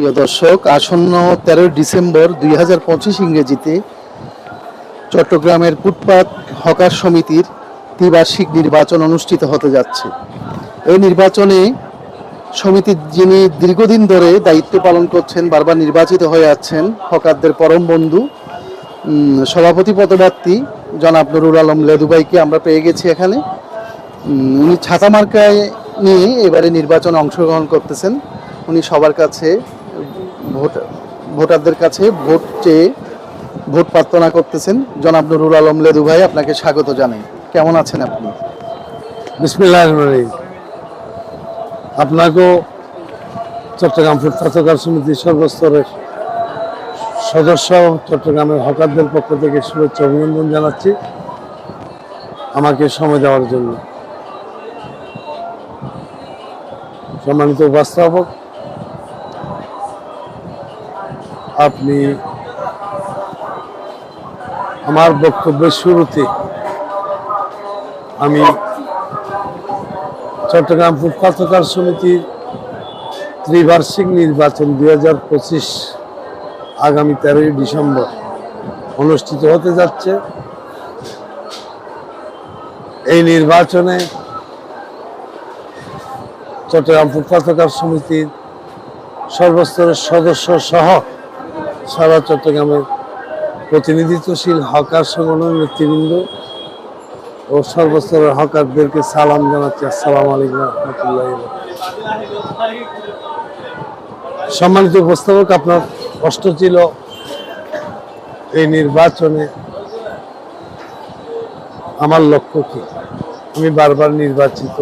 প্রিয় দর্শক, আসন্ন তেরোই ডিসেম্বর দুই হাজার পঁচিশ ইংরেজিতে চট্টগ্রামের ফুটপাত হকার সমিতির ত্রিবার্ষিক নির্বাচন অনুষ্ঠিত হতে যাচ্ছে। এই নির্বাচনে সমিতির যিনি দীর্ঘদিন ধরে দায়িত্ব পালন করছেন, বারবার নির্বাচিত হয়ে আছেন হকারদের পরম বন্ধু সভাপতি পদপ্রার্থী জনাব নুরুল আলম লেদুবাইকে আমরা পেয়ে গেছি এখানে। উনি ছাতা মার্কায় নিয়ে এবারে নির্বাচনে অংশগ্রহণ করতেছেন। উনি সবার কাছে ভোট, ভোটারদের কাছে ভোট চেয়ে ভোট প্রার্থনা করতেছেন জনাব নুরুল আলম লেদু ভাই, আপনাকে স্বাগত জানাই। কেমন আছেন আপনি? আপনাকেও চট্টগ্রাম ফুটপাতকার সমিতির সর্বস্তরের সদস্য চট্টগ্রামের হকারদের পক্ষ থেকে শুভেচ্ছা অভিনন্দন জানাচ্ছি আমাকে সময় দেওয়ার জন্য। সম্মানিত উপস্থাপক আপনি আমার বক্তব্যের শুরুতে আমি চট্টগ্রাম ফুটপাতকার সমিতির ত্রিবার্ষিক নির্বাচন দুই হাজার পঁচিশ আগামী তেরোই ডিসেম্বর অনুষ্ঠিত হতে যাচ্ছে। এই নির্বাচনে চট্টগ্রাম ফুটপাতকার সমিতির সর্বস্তরের সদস্য সহ সারা চট্টগ্রামের প্রতিনিধিত্বশীল হকার সংগঠনের নেতৃবৃন্দ ও সর্বস্তরের হকারদেরকে সালাম জানাচ্ছি। আসসালামু আলাইকুম রহমতুল্লাহ সম্মানিত উপস্থাপক, আপনার কষ্ট ছিল এই নির্বাচনে। আমার লক্ষ্য কি? আমি বারবার নির্বাচিত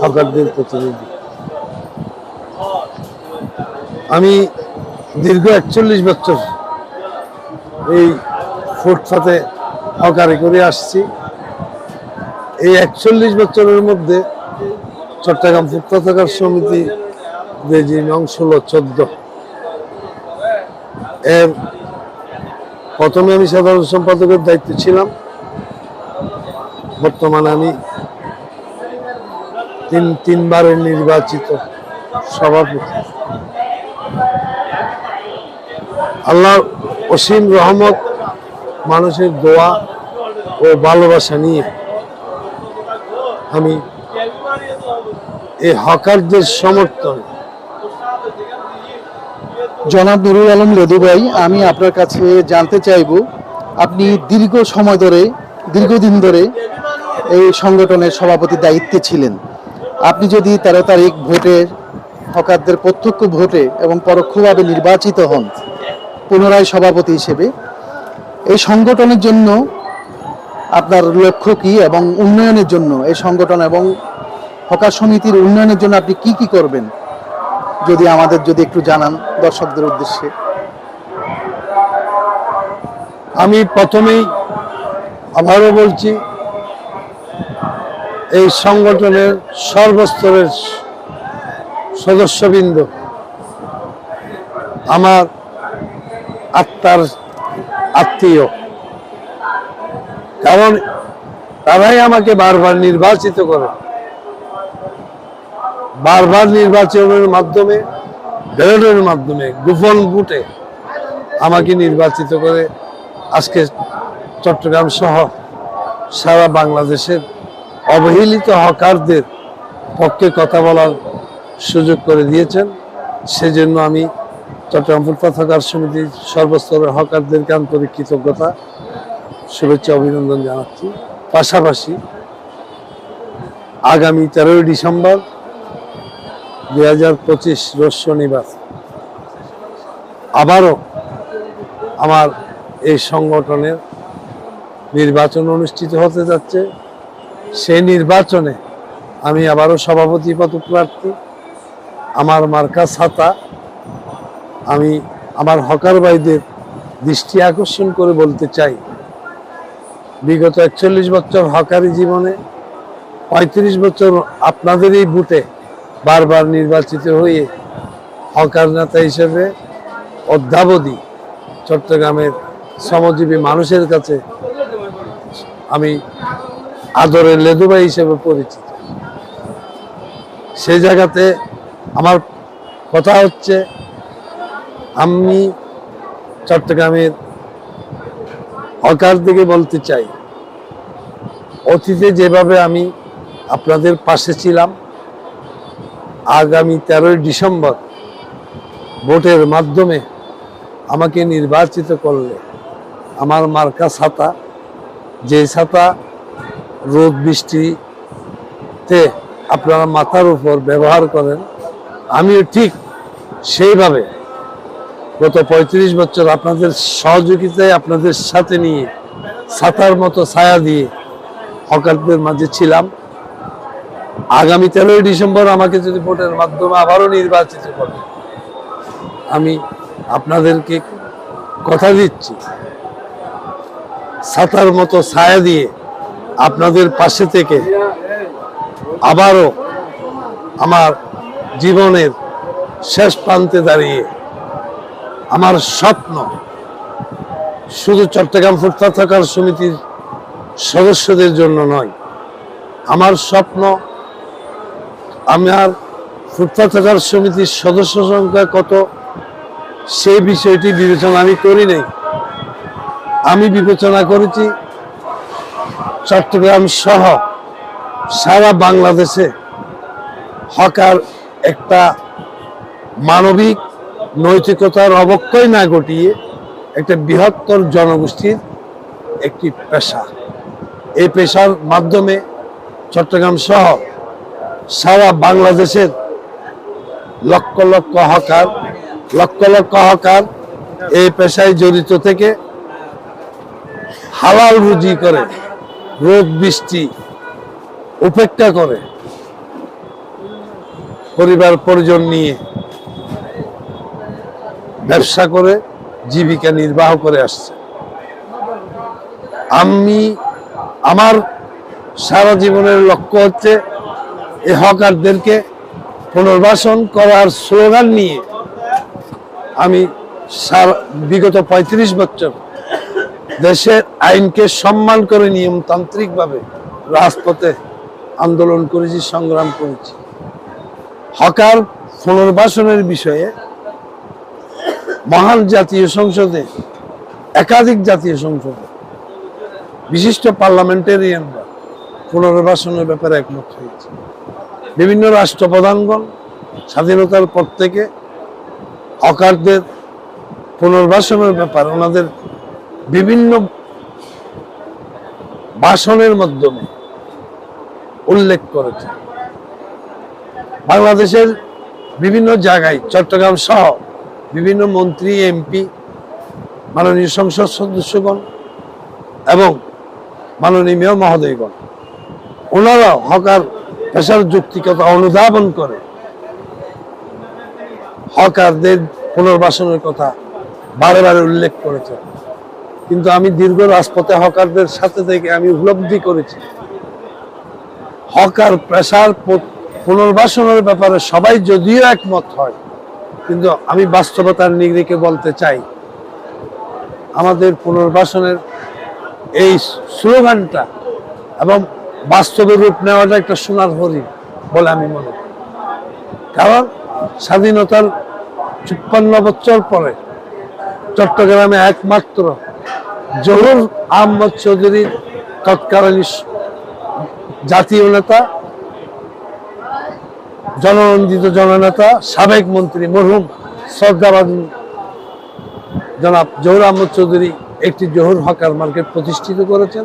হকারদের প্রতিনিধি। আমি দীর্ঘ একচল্লিশ বছর এই ফুটপাতে হকারি করে আসছি। এই একচল্লিশ বছরের মধ্যে চট্টগ্রাম ফুটপাতাকার সমিতি যে যে অংশ হলো চোদ্দ। এর প্রথমে আমি সাধারণ সম্পাদকের দায়িত্ব ছিলাম। বর্তমানে আমি তিন তিনবারের নির্বাচিত সভাপতি। আল্লাহ অসীম রহমত, মানুষের দোয়া ও ভালোবাসা নিয়ে আমি এই হকারদের সমর্থন। জনাব নুরুল আলম লেদু ভাই, আমি আপনার কাছে জানতে চাইব, আপনি দীর্ঘ সময় ধরে, দীর্ঘদিন ধরে এই সংগঠনের সভাপতি দায়িত্বে ছিলেন। আপনি যদি তেরো তারিখ ভোটে হকারদের প্রত্যক্ষ ভোটে এবং পরোক্ষভাবে নির্বাচিত হন পুনরায় সভাপতি হিসেবে। এই সংগঠনের জন্য আপনার লক্ষ্য কি এবং উন্নয়নের জন্য, এই সংগঠন এবং হকার সমিতির উন্নয়নের জন্য আপনি কি কি করবেন? যদি আমাদের যদি একটু জানান দর্শকদের উদ্দেশ্যে। আমি প্রথমেই আবারও বলছি, এই সংগঠনের সর্বস্তরের সদস্যবৃন্দ, আমার আত্মার আত্মীয়। কারণ তারাই আমাকে বারবার নির্বাচিত করে। বারবার নির্বাচনের মাধ্যমে, ব্যালটের মাধ্যমে, গোপন বুটে আমাকে নির্বাচিত করে আজকে চট্টগ্রাম সহ সারা বাংলাদেশের অবহেলিত হকারদের পক্ষে কথা বলার সুযোগ করে দিয়েছেন। সেজন্য আমি চট্টগ্রাম ফুটপাত হকার সমিতির সর্বস্তরের হকারদেরকে আন্তরিক কৃতজ্ঞতা, শুভেচ্ছা, অভিনন্দন জানাচ্ছি। পাশাপাশি আগামী তেরোই ডিসেম্বর দুই হাজার পঁচিশ রোজ শনিবার আবারও আমার এই সংগঠনের নির্বাচন অনুষ্ঠিত হতে যাচ্ছে। সেই নির্বাচনে আমি আবারও সভাপতি পদপ্রার্থী। আমার মার্কা ছাতা। আমি আমার হকার ভাইদের দৃষ্টি আকর্ষণ করে বলতে চাই, বিগত একচল্লিশ বছর হকারি জীবনে পঁয়ত্রিশ বছর আপনাদের এই বুটে বারবার নির্বাচিত হয়ে হকার নেতা হিসেবে অদ্যাবধি চট্টগ্রামের শ্রমজীবী মানুষের কাছে আমি আদরের লেদুবাই হিসেবে পরিচিত। সেই জায়গাতে আমার কথা হচ্ছে, আমি চট্টগ্রামের হকার দিকে বলতে চাই। অতীতে যেভাবে আমি আপনাদের পাশে ছিলাম, আগামী তেরোই ডিসেম্বর ভোটের মাধ্যমে আমাকে নির্বাচিত করলে আমার মার্কা ছাতা, যে ছাতা রোদ বৃষ্টিতে আপনারা মাথার উপর ব্যবহার করেন আমিও ঠিক সেইভাবে গত পঁয়ত্রিশ বছর আপনাদের সহযোগিতায় আপনাদের সাথে নিয়ে, ছাতার মতো ছায়া দিয়ে হকারদের মাঝে ছিলাম। আগামী তেরোই ডিসেম্বর আমাকে যদি ভোটের মাধ্যমে আবারও নির্বাচিত করে, আমি আপনাদেরকে কথা দিচ্ছি। ছাতার মতো ছায়া দিয়ে আপনাদের পাশে থেকে আবারও আমার জীবনের শেষ প্রান্তে দাঁড়িয়ে আমার স্বপ্ন শুধু চট্টগ্রাম ফুটপাত থাকার সমিতির সদস্যদের জন্য নয়, আমার স্বপ্ন আমার ফুটপাত থাকার সমিতির সদস্য সংখ্যা কত, সেই বিষয়টি বিবেচনা আমি করি নাই। আমি বিবেচনা করেছি চট্টগ্রাম সহ সারা বাংলাদেশে হকার একটা মানবিক নৈতিকতার অবক্ষয় না ঘটিয়ে একটা বৃহত্তর জনগোষ্ঠীর একটি পেশা। এই পেশার মাধ্যমে চট্টগ্রাম সহ সারা বাংলাদেশের লক্ষ লক্ষ হকার, লক্ষ লক্ষ হকার এই পেশায় জড়িত থেকে হালাল রুজি করে, রোদ বৃষ্টি উপেক্ষা করে পরিবার পরিজন নিয়ে ব্যবসা করে জীবিকা নির্বাহ করে আসছে। আমি, আমার সারা জীবনের লক্ষ্য হচ্ছে এই হকারদেরকে পুনর্বাসন করার স্লোগান নিয়ে আমি বিগত পঁয়ত্রিশ বছর দেশের আইনকে সম্মান করে নিয়মতান্ত্রিকভাবে রাজপথে আন্দোলন করেছি, সংগ্রাম করেছি। হকার পুনর্বাসনের বিষয়ে মহান জাতীয় সংসদে, একাধিক জাতীয় সংসদে, বিশিষ্ট পার্লামেন্টেরিয়ানরা পুনর্বাসনের ব্যাপারে একমত হয়েছে। বিভিন্ন রাষ্ট্রপ্রধানগণ স্বাধীনতার পর থেকে হকারদের পুনর্বাসনের ব্যাপার ওনাদের বিভিন্ন ভাষণের মাধ্যমে উল্লেখ করেছে বাংলাদেশের বিভিন্ন জায়গায়, চট্টগ্রাম সহ বিভিন্ন মন্ত্রী, এমপি, মাননীয় সংসদ সদস্যগণ এবং মাননীয় মেয়র মহোদয়গণ, ওনারা হকার পেশার যুক্তিকতা অনুধাবন করে। হকারদের পুনর্বাসনের কথা বারে বারে উল্লেখ করেছেন। কিন্তু আমি দীর্ঘ রাজপথে হকারদের সাথে থেকে আমি উপলব্ধি করেছি। হকার পেশার পুনর্বাসনের ব্যাপারে সবাই যদিও একমত হয়, কিন্তু আমি বাস্তবতার নিগড়িকে বলতে চাই, আমাদের পুনর্বাসনের এই স্লোগানটা এবং বাস্তবে রূপ নেওয়াটা একটা সোনার হরিণ বলে আমি মনে করি। কারণ স্বাধীনতার চুপ্পান্ন বছর পরে চট্টগ্রামে একমাত্র জহুর আহমদ চৌধুরীর তৎকালীন জাতীয় নেতা জননন্দিত জননেতা, সাবেক মন্ত্রী মরহুম শ্রদ্ধাবাদ জনাব জহুর আহমদ চৌধুরী একটি জহুর হকার মার্কেট প্রতিষ্ঠিত করেছেন।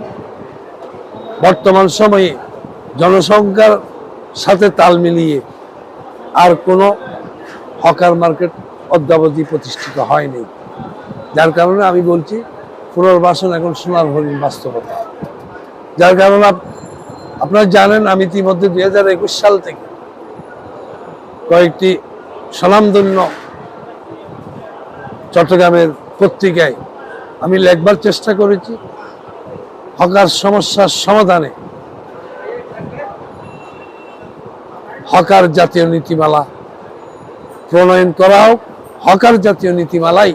বর্তমান সময়ে জনসংখ্যার সাথে তাল মিলিয়ে আর কোনো হকার মার্কেট অদ্যাবধি প্রতিষ্ঠিত হয়নি। যার কারণে আমি বলছি, পুনর্বাসন এখন সোনার হরিণ বাস্তবতা। যার কারণে আপনারা জানেন, আমি ইতিমধ্যে দুই হাজার একুশ সাল থেকে কয়েকটি স্বনামধন্য চট্টগ্রামের পত্রিকায় আমি লেখবার চেষ্টা করেছি। হকার সমস্যার সমাধানে হকার জাতীয় নীতিমালা প্রণয়ন করা হোক। হকার জাতীয় নীতিমালাই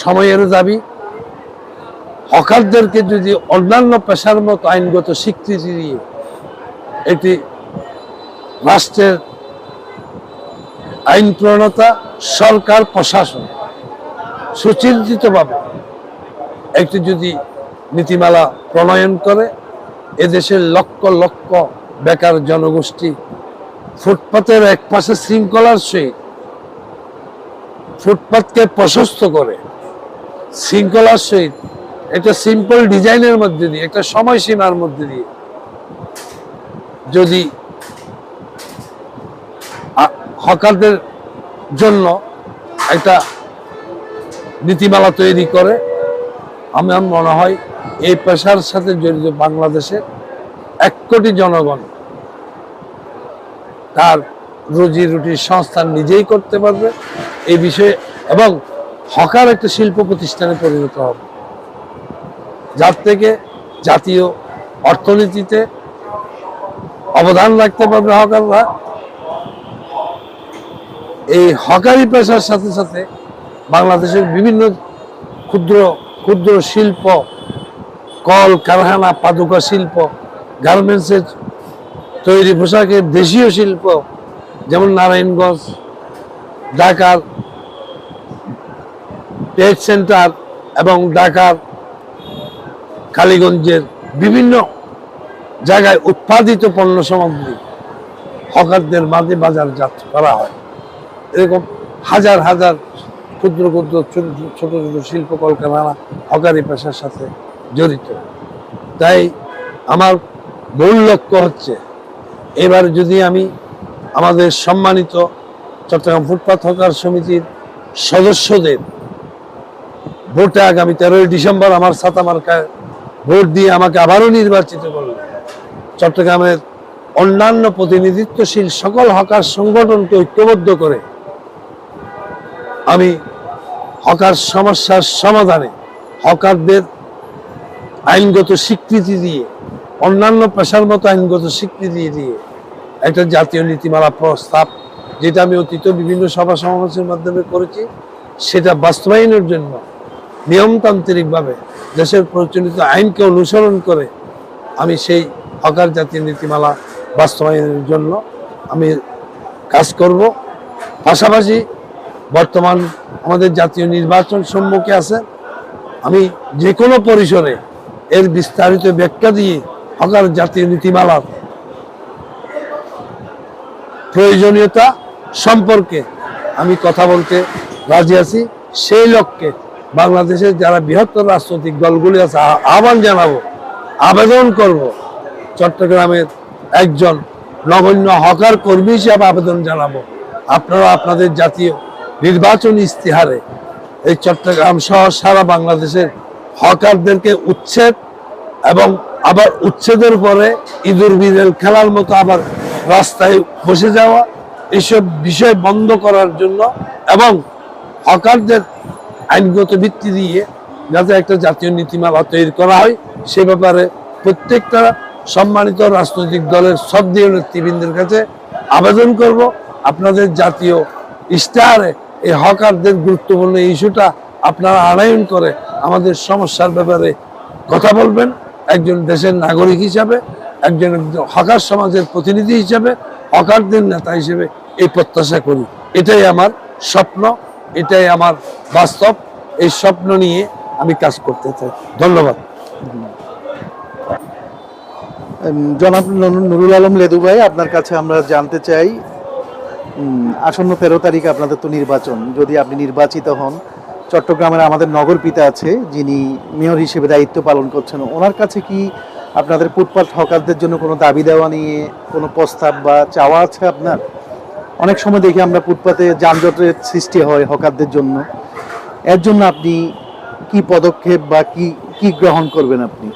সময়ের দাবি। হকারদেরকে যদি অন্যান্য পেশার মতো আইনগত স্বীকৃতি দিয়ে এটি রাষ্ট্রের আইন প্রণতা, সরকার, প্রশাসন। সুচিন্তিতভাবে একটি যদি নীতিমালা প্রণয়ন করে, এদেশের লক্ষ লক্ষ বেকার জনগোষ্ঠী ফুটপাতের এক পাশে শৃঙ্খলার সহিত ফুটপাতকে প্রশস্ত করে, শৃঙ্খলার সহিত একটা সিম্পল ডিজাইনের মধ্যে দিয়ে, একটা সময়সীমার মধ্যে দিয়ে যদি হকারদের জন্য একটা নীতিমালা তৈরি করে। আমার মনে হয় এই পেশার সাথে জড়িত বাংলাদেশের এক কোটি জনগণ তার রুজি রুটির সংস্থান নিজেই করতে পারবে এই বিষয়ে, এবং হকার একটা শিল্প প্রতিষ্ঠানে পরিণত হবে। যার থেকে জাতীয় অর্থনীতিতে অবদান রাখতে পারবে হকাররা। এই হকারি পেশার সাথে সাথে বাংলাদেশের বিভিন্ন ক্ষুদ্র ক্ষুদ্র শিল্প, কল, কারখানা, পাদুকা শিল্প, গার্মেন্টসের তৈরি পোশাকের দেশীয় শিল্প, যেমন নারায়ণগঞ্জ, ঢাকার ট্রেড সেন্টার এবং ঢাকার কালীগঞ্জের বিভিন্ন জায়গায় উৎপাদিত পণ্য সামগ্রী হকারদের মাঝে বাজারজাত করা হয়। এরকম হাজার হাজার ক্ষুদ্র ক্ষুদ্র ছোট ছোট শিল্প কলকারখানা হকারি পেশার সাথে জড়িত। তাই আমার মূল লক্ষ্য হচ্ছে, এবার যদি আমি আমাদের সম্মানিত চট্টগ্রাম ফুটপাথ হকার সমিতির সদস্যদের ভোটে আগামী তেরোই ডিসেম্বর আমার সাতা ভোট দিয়ে আমাকে আবারও নির্বাচিত করলেন, চট্টগ্রামের অন্যান্য প্রতিনিধিত্বশীল সকল হকার সংগঠনকে ঐক্যবদ্ধ করে আমি হকার সমস্যার সমাধানে হকারদের আইনগত স্বীকৃতি দিয়ে, অন্যান্য পেশার মতো আইনগত স্বীকৃতি দিয়ে একটা জাতীয় নীতিমালা প্রস্তাব, যেটা আমি অতীত বিভিন্ন সভা সমাবেশের মাধ্যমে করেছি, সেটা বাস্তবায়নের জন্য নিয়মতান্ত্রিকভাবে দেশের প্রচলিত আইনকে অনুসরণ করে আমি সেই হকার জাতীয় নীতিমালা বাস্তবায়নের জন্য আমি কাজ করব। পাশাপাশি বর্তমান আমাদের জাতীয় নির্বাচন সম্মুখে আছে। আমি যে কোনো পরিসরে এর বিস্তারিত ব্যাখ্যা দিয়ে হকার জাতীয় নীতিমালার প্রয়োজনীয়তা সম্পর্কে আমি কথা বলতে রাজি আছি। সেই লক্ষ্যে বাংলাদেশের যারা বৃহত্তর রাজনৈতিক দলগুলি আছে আহ্বান জানাব, আবেদন করব, চট্টগ্রামের একজন নগণ্য হকার কর্মী হিসাবে আবেদন জানাব। আপনারা আপনাদের জাতীয় নির্বাচন ইস্তিহারে এই চট্টগ্রাম সহ সারা বাংলাদেশের হকারদেরকে উচ্ছেদ এবং আবার উচ্ছেদের পরে ইঁদুর বিড়েল খেলার মতো আবার রাস্তায় বসে যাওয়া, এসব বিষয় বন্ধ করার জন্য এবং হকারদের আইনগত ভিত্তি দিয়ে যাতে একটা জাতীয় নীতিমালা তৈরি করা হয়, সে ব্যাপারে প্রত্যেকটা সম্মানিত রাজনৈতিক দলের শ্রদ্ধেয় নেতৃবৃন্দের কাছে আবেদন করব। আপনাদের জাতীয় ইশতেহারে এই হকারদের গুরুত্বপূর্ণ ইস্যুটা আপনারা আনায়ন করে আমাদের সমস্যার ব্যাপারে কথা বলবেন। একজন দেশের নাগরিক হিসাবে, একজন হকার সমাজের প্রতিনিধি হিসাবে, হকারদের নেতা হিসেবে এই প্রত্যাশা করি। এটাই আমার স্বপ্ন, এটাই আমার বাস্তব। এই স্বপ্ন নিয়ে আমি কাজ করতে চাই। ধন্যবাদ। জনাব নুরুল আলম লেদু ভাই, আপনার কাছে আমরা জানতে চাই আসন্ন তেরো তারিখে আপনাদের তো নির্বাচন। যদি আপনি নির্বাচিত হন, চট্টগ্রামের আমাদের নগর পিতা আছে, যিনি মেয়র হিসেবে দায়িত্ব পালন করছেন। ওনার কাছে কি আপনাদের ফুটপাথ হকারদের জন্য কোনো দাবি দেওয়া নিয়ে কোনো প্রস্তাব বা চাওয়া আছে আপনার? অনেক সময় দেখি আমরা ফুটপাতে যানজটের সৃষ্টি হয় হকারদের জন্য। এর জন্য আপনি কি পদক্ষেপ বা কি কি গ্রহণ করবেন আপনি?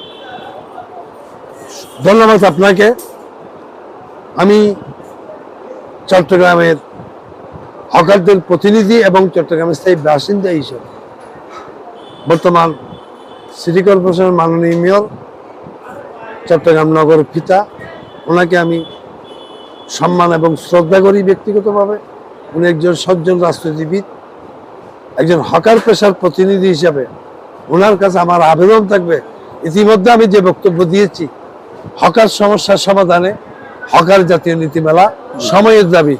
ধন্যবাদ আপনাকে। আমি চট্টগ্রামের হকারদের প্রতিনিধি এবং চট্টগ্রামের স্থায়ী বাসিন্দা হিসেবে। বর্তমান সিটি কর্পোরেশনের মাননীয় মেয়র, চট্টগ্রাম নগর পিতা, ওনাকে আমি সম্মান এবং শ্রদ্ধা করি ব্যক্তিগতভাবে। উনি একজন সজ্জন রাজনীতিবিদ একজন হকার পেশার প্রতিনিধি হিসাবে। ওনার কাছে আমার আবেদন থাকবে। ইতিমধ্যে আমি যে বক্তব্য দিয়েছি, হকার সমস্যার সমাধানে হকার জাতীয় নীতিমেলা সময়ের দাবি।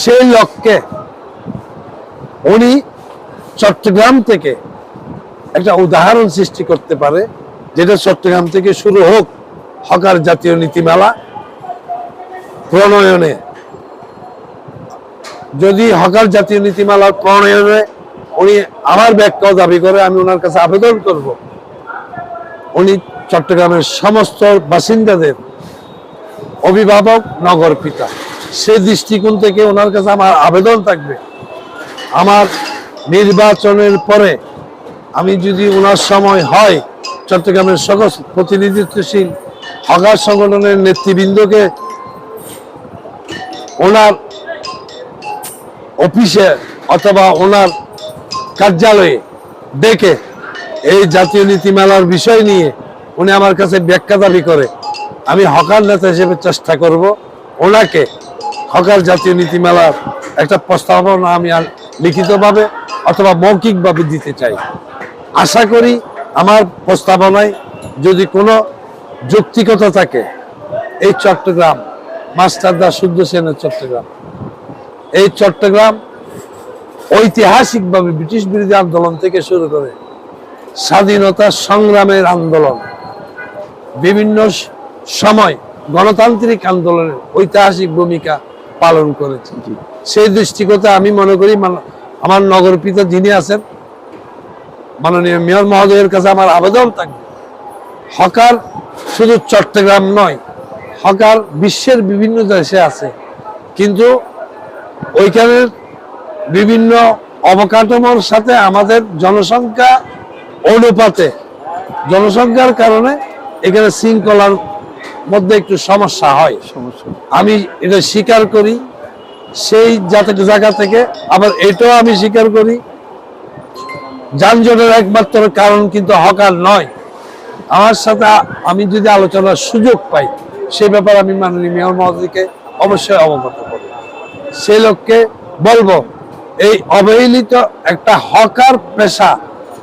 সেই লক্ষ্যে উনি চট্টগ্রাম থেকে একটা উদাহরণ সৃষ্টি করতে পারে, যেটা চট্টগ্রাম থেকে শুরু হোক হকার জাতীয় নীতিমালা প্রণয়নে। যদি হকার জাতীয় নীতিমালা প্রণয়নে উনি আমার ব্যাখ্যাও দাবি করে, আমি ওনার কাছে আবেদন করব। উনি চট্টগ্রামের সমস্ত বাসিন্দাদের অভিভাবক, নগর পিতা। সে দৃষ্টিকোণ থেকে ওনার কাছে আমার আবেদন থাকবে। আমার নির্বাচনের পরে আমি যদি ওনার সময় হয়, চট্টগ্রামের সকল প্রতিনিধিত্বশীল হকার সংগঠনের নেতৃবৃন্দকে ওনার অফিসে অথবা ওনার কার্যালয়ে ডেকে এই জাতীয় নীতিমালার বিষয় নিয়ে উনি আমার কাছে ব্যাখ্যা দাবি করে। আমি হকার নেতা হিসেবে চেষ্টা করব ওনাকে হকার জাতীয় নীতিমালার একটা প্রস্তাবনা আমি লিখিতভাবে অথবা মৌখিকভাবে দিতে চাই। আশা করি আমার প্রস্তাবনায় যদি কোনো যৌক্তিকতা থাকে, এই চট্টগ্রাম মাস্টারদা শুদ্ধ সেনের চট্টগ্রাম। এই চট্টগ্রাম ঐতিহাসিকভাবে ব্রিটিশ বিরোধী আন্দোলন থেকে শুরু করে স্বাধীনতা সংগ্রামের আন্দোলন, বিভিন্ন সময় গণতান্ত্রিক আন্দোলনের ঐতিহাসিক ভূমিকা পালন করেছে। সেই দৃষ্টিকোণে আমি মনে করি আমার নগর পিতা যিনি আছেন মাননীয় মেয়র মহোদয়ের কাছে আমার আবেদন থাকবে। হকার শুধু চট্টগ্রাম নয় হকার বিশ্বের বিভিন্ন দেশে আছে। কিন্তু ওইখানের বিভিন্ন অবকাঠামোর সাথে আমাদের জনসংখ্যা অনুপাতে জনসংখ্যার কারণে এখানে শৃঙ্খলার মধ্যে একটু সমস্যা হয়। আমি এটা স্বীকার করি সেই জায়গা থেকে। আবার এটাও আমি স্বীকার করি যানজটের একমাত্র কারণ কিন্তু হকার নয়। আমার সাথে আমি যদি আলোচনার সুযোগ পাই সে ব্যাপারে আমি মাননীয় মেয়র মহোদয়কে অবশ্যই অবগত করব। সেই লোককে বলব এই অবহেলিত একটা হকার পেশা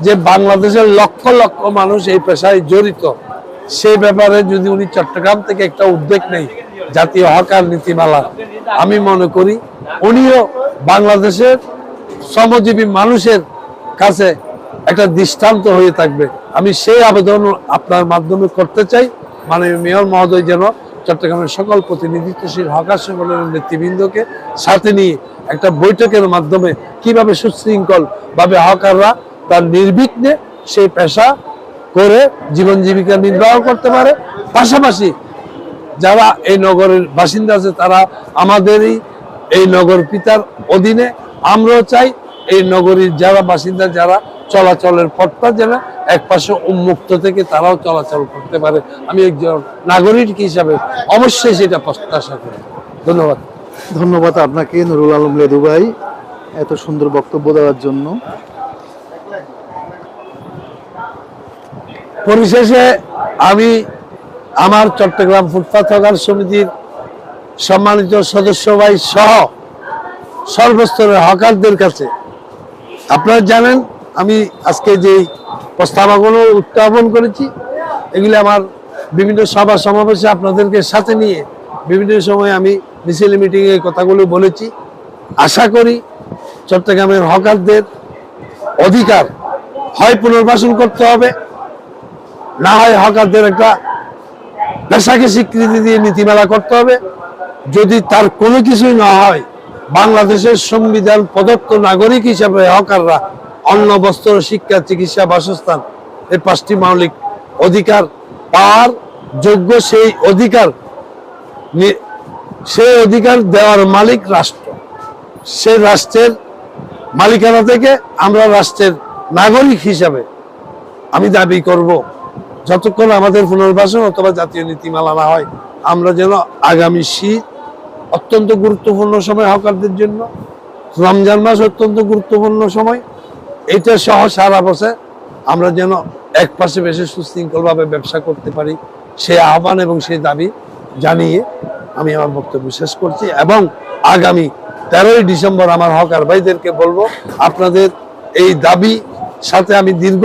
যে বাংলাদেশের লক্ষ লক্ষ মানুষ এই পেশায় জড়িত সেই ব্যাপারে যদি উনি চট্টগ্রাম থেকে একটা উদ্যোগ নেই জাতীয় হকার নীতিমালা, আমি মনে করি উনিও বাংলাদেশের শ্রমজীবী মানুষের কাছে একটা দৃষ্টান্ত হয়ে থাকবে। আমি সেই আবেদন আপনার মাধ্যমে করতে চাই। মানে মেয়র মহোদয় যেন চট্টগ্রামের সকল প্রতিনিধিত্বশীল হকার সংগঠনের নেতৃবৃন্দকে সাথে নিয়ে একটা বৈঠকের মাধ্যমে কীভাবে সুশৃঙ্খল ভাবে হকাররা তার নির্বিঘ্নে সেই পেশা করে জীবন জীবিকা নির্বাহ করতে পারে। পাশাপাশি যারা এই নগরের বাসিন্দা আছে, তারা আমাদেরই এই নগর পিতার অধীনে। আমরাও চাই এই নগরীর যারা বাসিন্দা, যারা চলাচলের পথটা যেন এক পাশে উন্মুক্ত থেকে তারাও চলাচল করতে পারে। আমি একজন নাগরিক হিসাবে অবশ্যই সেটা প্রত্যাশা করি। ধন্যবাদ। ধন্যবাদ আপনাকে, নুরুল আলম লেদু ভাই এত সুন্দর বক্তব্য দেওয়ার জন্য। পরিশেষে আমি আমার চট্টগ্রাম ফুটপাথ হকার সমিতির সম্মানিত সদস্য ভাই সহ সর্বস্তরের হকারদের কাছে। আপনারা জানেন, আমি আজকে যে প্রস্তাবনাগুলো উত্থাপন করেছি, এগুলি আমার বিভিন্ন সভা সমাবেশে আপনাদেরকে সাথে নিয়ে বিভিন্ন সময় আমি মিছিল মিটিংয়ে কথাগুলো বলেছি। আশা করি চট্টগ্রামের হকারদের অধিকার হয় পুনর্বাসন করতে হবে। না হয় হকারদের একটা পেশাকে স্বীকৃতি দিয়ে নীতিমালা করতে হবে। যদি তার কোনো কিছুই না হয়, বাংলাদেশের সংবিধান প্রদত্ত নাগরিক হিসাবে হকাররা অন্ন, বস্ত্র, শিক্ষা, চিকিৎসা, বাসস্থান এই পাঁচটি মৌলিক অধিকার পাওয়ার যোগ্য সেই অধিকার সেই অধিকার দেওয়ার মালিক রাষ্ট্র। সেই রাষ্ট্রের মালিকানা থেকে আমরা রাষ্ট্রের নাগরিক হিসাবে আমি দাবি করব। যতক্ষণ আমাদের পুনর্বাসন অথবা জাতীয় নীতিমালা না হয়, আমরা যেন আগামী শীত অত্যন্ত গুরুত্বপূর্ণ সময় হকারদের জন্য, রমজান মাস অত্যন্ত গুরুত্বপূর্ণ সময়, এটা সহ সারা বছর আমরা যেন এক পাশে বেশি সুশৃঙ্খলভাবে ব্যবসা করতে পারি সেই আহ্বান এবং সেই দাবি জানিয়ে আমি আমার বক্তব্য শেষ করছি এবং আগামী তেরোই ডিসেম্বর আমার হকার ভাইদেরকে বলব, আপনাদের এই দাবি সাথে আমি দীর্ঘ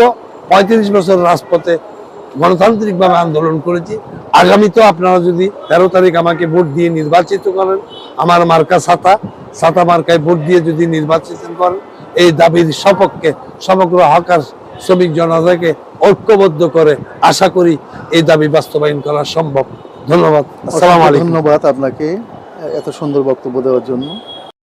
পঁয়ত্রিশ বছর রাজপথে গণতান্ত্রিকভাবে আন্দোলন করেছি। আগামীতেও আপনারা যদি তেরো তারিখ আমাকে ভোট দিয়ে নির্বাচিত করেন আমার মার্কা ছাতা ছাতা মার্কায় ভোট দিয়ে যদি নির্বাচিত করেন এই দাবির সপক্ষে সমগ্র হকার শ্রমিক জনতাকে ঐক্যবদ্ধ করে আশা করি এই দাবি বাস্তবায়ন করা সম্ভব। ধন্যবাদ। আসসালামু আলাইকুম। ধন্যবাদ আপনাকে এত সুন্দর বক্তব্য দেওয়ার জন্য।